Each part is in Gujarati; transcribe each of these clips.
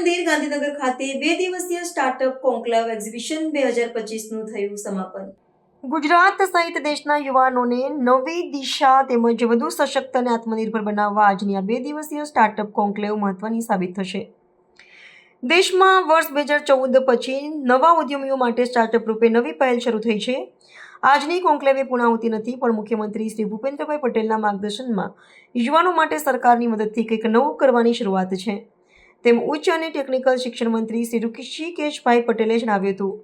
ગાંધીનગર ખાતે બે દિવસીય સ્ટાર્ટઅપ કોન્કલેવ એક્ઝિબિશન બે હજાર પચીસનું થયું સમાપન. ગુજરાત સહિત દેશના યુવાનોને નવી દિશા તેમજ વધુ સશક્ત અને આત્મનિર્ભર બનાવવા આજની આ બે દિવસીય સ્ટાર્ટઅપ કોન્કલેવ મહત્વની સાબિત થશે. દેશમાં વર્ષ બે હજાર ચૌદ પછી નવા ઉદ્યમીઓ માટે સ્ટાર્ટઅપ રૂપે નવી પહેલ શરૂ થઈ છે. આજની કોન્કલેવે પૂર્ણાહુતિ નથી, પણ મુખ્યમંત્રી શ્રી ભૂપેન્દ્રભાઈ પટેલના માર્ગદર્શનમાં યુવાનો માટે સરકારની મદદથી કંઈક નવું કરવાની શરૂઆત છે. તેમ ઉચ્ચ અને ટેકનિકલ શિક્ષણ મંત્રી શ્રી ઋષિકેશભાઈ પટેલે જણાવ્યું હતું.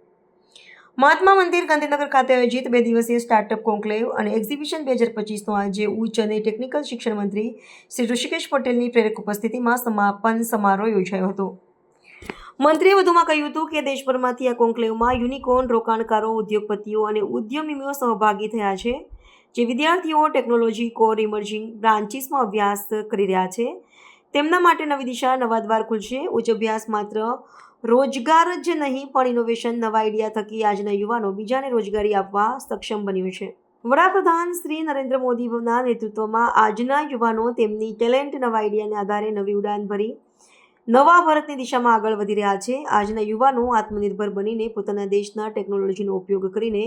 મહાત્મા મંદિર ગાંધીનગર ખાતે આયોજિત બે દિવસીય સ્ટાર્ટઅપ કોન્કલેવ અને એક્ઝિબિશન બે હજાર પચીસનો આજે ઉચ્ચ અને ટેકનિકલ શિક્ષણ મંત્રી શ્રી ઋષિકેશ પટેલની પ્રેરક ઉપસ્થિતિમાં સમાપન સમારોહ યોજાયો હતો. મંત્રીએ વધુમાં કહ્યું હતું કે દેશભરમાંથી આ કોન્કલેવમાં યુનિકોર્ન રોકાણકારો, ઉદ્યોગપતિઓ અને ઉદ્યમીઓ સહભાગી થયા છે, જે વિદ્યાર્થીઓ ટેકનોલોજી કોર ઇમર્જિંગ બ્રાન્ચીસમાં અભ્યાસ કરી રહ્યા છે તેમના માટે નવી દિશા, નવા દ્વાર ખુલશે. ઉચ્ચ અભ્યાસ માત્ર રોજગાર જ નહીં, પણ ઇનોવેશન નવા આઈડિયા થકી આજના યુવાનો બીજાને રોજગારી આપવા સક્ષમ બન્યું છે. વડાપ્રધાન શ્રી નરેન્દ્ર મોદીના નેતૃત્વમાં આજના યુવાનો તેમની ટેલેન્ટ નવા આઈડિયાને આધારે નવી ઉડાન ભરી નવા ભારતની દિશામાં આગળ વધી રહ્યા છે. આજના યુવાનો આત્મનિર્ભર બનીને પોતાના દેશના ટેકનોલોજીનો ઉપયોગ કરીને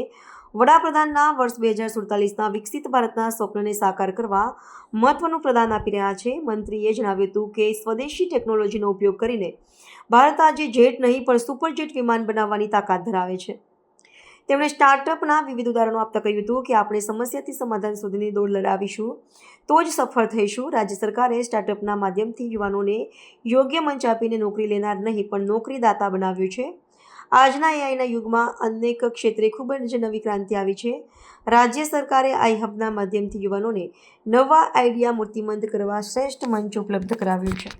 વડાપ્રધાનના વર્ષ બે હજાર સુડતાલીસના વિકસિત ભારતના સ્વપ્નને સાકાર કરવા મહત્વનું પ્રદાન આપી રહ્યા છે. મંત્રીએ જણાવ્યું હતું કે સ્વદેશી ટેકનોલોજીનો ઉપયોગ કરીને ભારત આજે જેટ નહીં, પણ સુપરજેટ વિમાન બનાવવાની તાકાત ધરાવે છે. તેમણે સ્ટાર્ટઅપના વિવિધ ઉદાહરણો આપતા કહ્યું હતું કે આપણે સમસ્યાથી સમાધાન સુધીની દોડ લડાવીશું, તો જ સફળ થઈશું. રાજ્ય સરકારે સ્ટાર્ટઅપના માધ્યમથી યુવાનોને યોગ્ય મંચ આપીને નોકરી લેનાર નહીં, પણ નોકરીદાતા બનાવ્યું છે. આજના એઆઈના યુગમાં અનેક ક્ષેત્રે ખૂબ જ નવી ક્રાંતિ આવી છે. રાજ્ય સરકારે આઈ હબના માધ્યમથી યુવાનોને નવા આઈડિયા મૂર્તિમંત કરવા શ્રેષ્ઠ મંચ ઉપલબ્ધ કરાવ્યું છે.